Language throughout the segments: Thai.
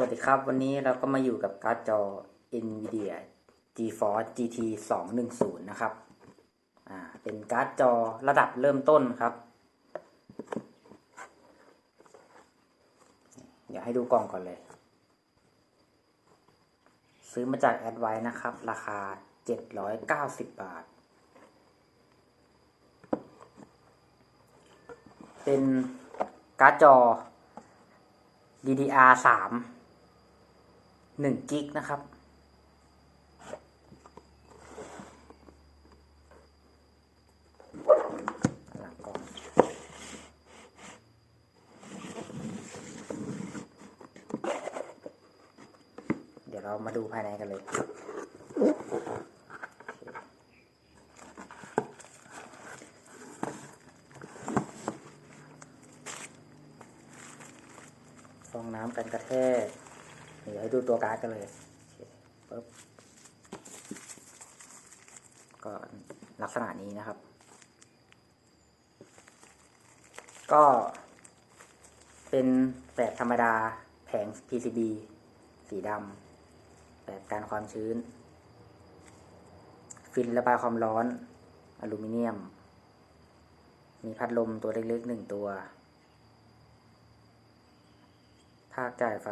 วัสดีครับ วันนี้เราก็มาอยู่กับการ์ดจอ NVIDIA GeForce GT 210 นะครับ อ่า เป็นการ์ดจอระดับเริ่มต้นครับ เดี๋ยวให้ดูกล่องก่อนเลย ซื้อมาจากแอดไว้นะครับ ราคา 790 บาท เป็นการ์ดจอ DDR ส หนึ่งกิกนะครับ หลังกล่องเดี๋ยวเรามาดูภายในกันเลยฟองน้ำกันกระแทก เดี๋ยวให้ดูตัวการ์ดกันเลยเปึ๊บก็ลักษณะนี้นะครับ ก็เป็นแบบธรรมดาแผง PCB สีดำแบบการความชื้น ฟินระบายความร้อน อลูมิเนียม มีพัดลมตัวเล็กๆหนึ่งตัวภาคจ่ายไฟ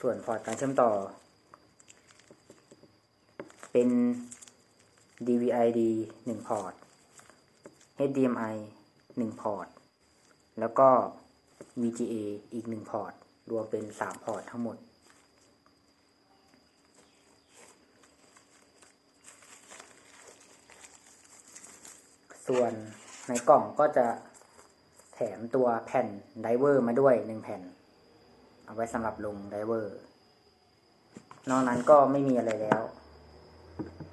ส่วนพอร์ตการเชื่อมต่อ เป็น DVI-D 1 พอร์ต HDMI 1 พอร์ต แล้วก็ VGA อีก 1 พอร์ต รวมเป็น 3 พอร์ตทั้งหมดส่วนในกล่องก็จะแถมตัวแผ่นไดเวอร์มาด้วยหนึ่งแผ่น เอาไว้สำหรับลงไดเวอร์ นอกนั้นก็ไม่มีอะไรแล้ว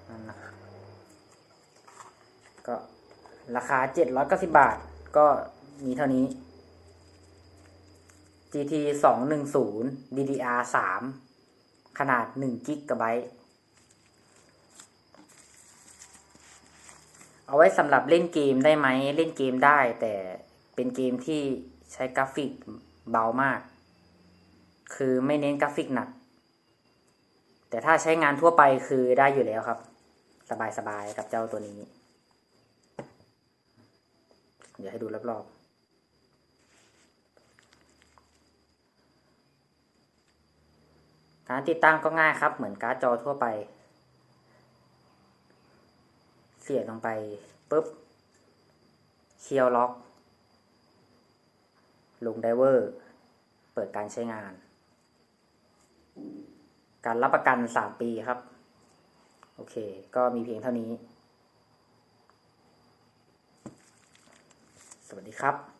นั่นนะครับก็ราคา 790 บาท ก็มีเท่านี้ GT 210 DDR 3ขนาด1กิกะไบต์เอาไว้สำหรับเล่นเกมได้ไหม เล่นเกมได้ แต่เป็นเกมที่ใช้กราฟิกเบามาก คือไม่เน้นกราฟิกหนัก แต่ถ้าใช้งานทั่วไปคือได้อยู่แล้วครับ สบายๆกับเจ้าตัวนี้ เดี๋ยวให้ดูรอบๆการติดตั้งก็ง่ายครับ เหมือนการ์ดจอทั่วไป เสียบลงไปปุ๊บเคียวล็อก ลงไดเวอร์ เปิดการใช้งาน การรับประกันสามปีครับ โอเค ก็มีเพียงเท่านี้ สวัสดีครับ